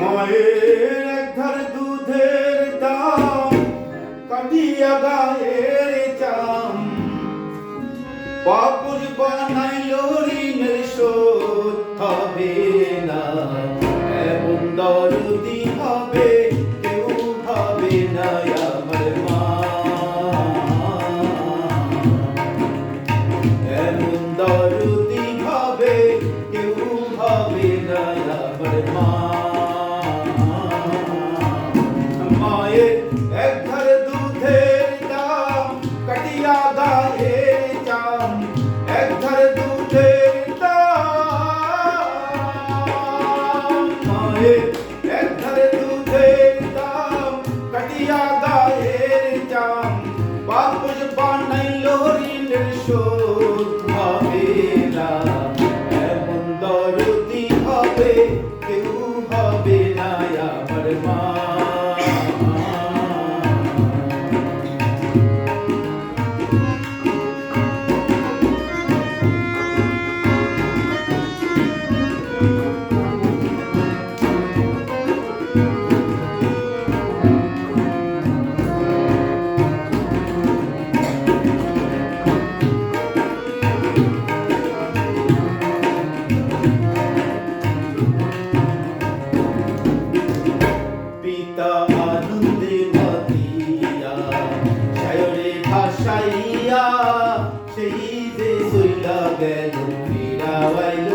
মায়ের একধার দুধের দাম কাটিয়া গায়ের চাম। বাপুর বানাইল ঋণের শোধ হবে Amen. ভাসাইয়া সেই যে সইলা গেল ফিরাবাইল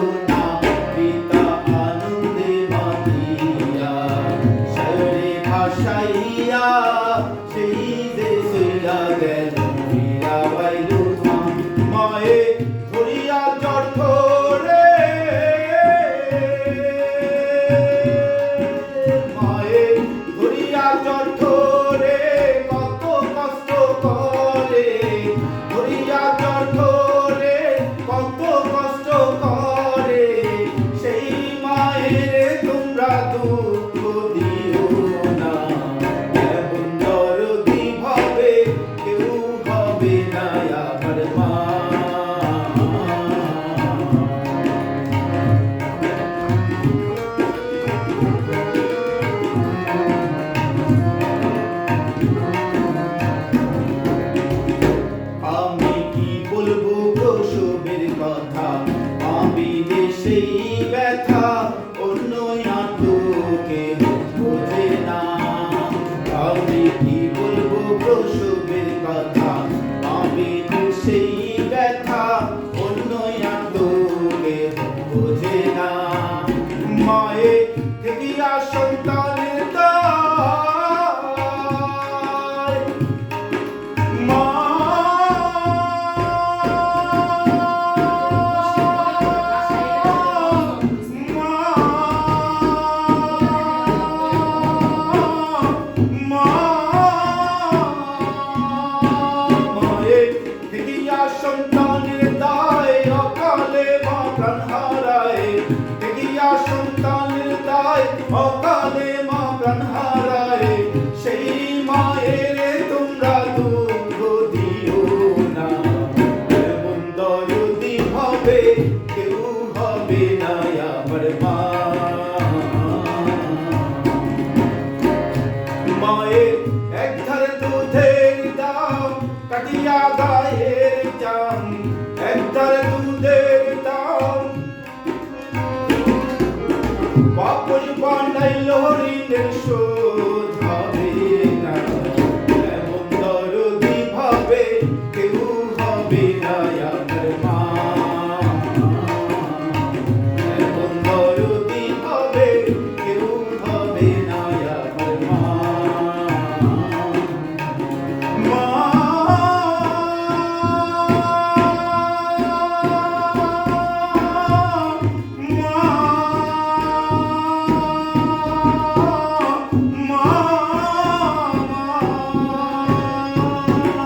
city এগিয়া সেই মায়ের তোমরা মায়ের এক ধারে দুধের দাম কাটিয়া গায়ের জাম। এক দুধের I, Lord, in the show.